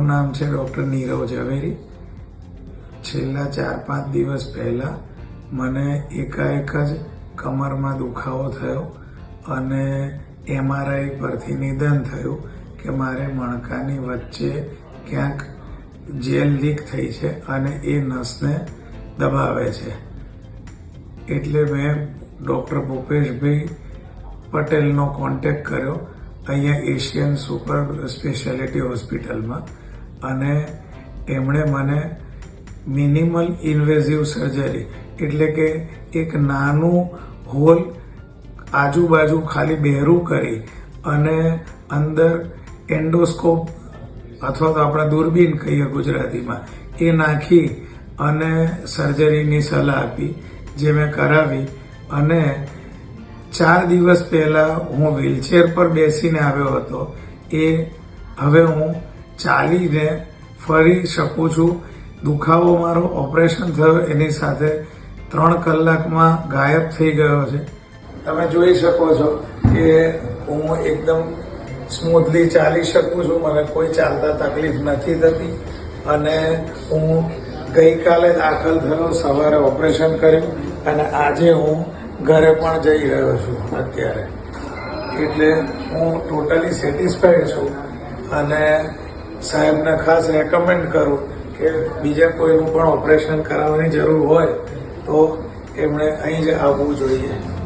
મારું નામ છે ડૉક્ટર નીરવ ઝવેરી. છેલ્લા ચાર પાંચ દિવસ પહેલાં મને એકાએક જ કમરમાં દુખાવો થયો અને એમઆરઆઈ પરથી નિદાન થયું કે મારે મણકાની વચ્ચે ક્યાંક જેલ લીક થઈ છે અને એ નસને દબાવે છે. એટલે મેં ડૉક્ટર ભૂપેશભાઈ પટેલનો કોન્ટેક્ટ કર્યો અહીંયા એશિયન સુપર સ્પેશિયાલિટી હોસ્પિટલમાં. અને એમણે મને મિનિમલ ઇન્વેઝિવ સર્જરી એટલે કે એક નાનું હોલ આજુબાજુ ખાલી બહેરું કરી અને અંદર એન્ડોસ્કોપ અથવા તો આપણે દૂરબીન કહીએ ગુજરાતીમાં, એ નાખી અને સર્જરીની સલાહ આપી, જે મેં કરાવી. અને ચાર દિવસ પહેલાં હું વ્હીલચેર પર બેસીને આવ્યો હતો. એ હવે હું ચાલીને ફરી શકું છું. દુખાવો મારો ઓપરેશન થયો, એની સાથે ત્રણ કલાકમાં ગાયબ થઈ ગયો છે. તમે જોઈ શકો છો કે હું એકદમ સ્મૂથલી ચાલી શકું છું. મને કોઈ ચાલતા તકલીફ નથી થતી અને હું ગઈકાલે દાખલ થયો, સવારે ઓપરેશન કર્યું અને આજે હું ઘરે પણ જઈ રહ્યો છું અત્યારે. એટલે હું ટોટલી સેટિસ્ફાઈડ છું અને સાહેબને ખાસ રેકમેન્ડ કરું કે બીજા કોઈનું પણ ઓપરેશન કરાવવાની જરૂર હોય તો એમણે અહીં જ આવવું જોઈએ.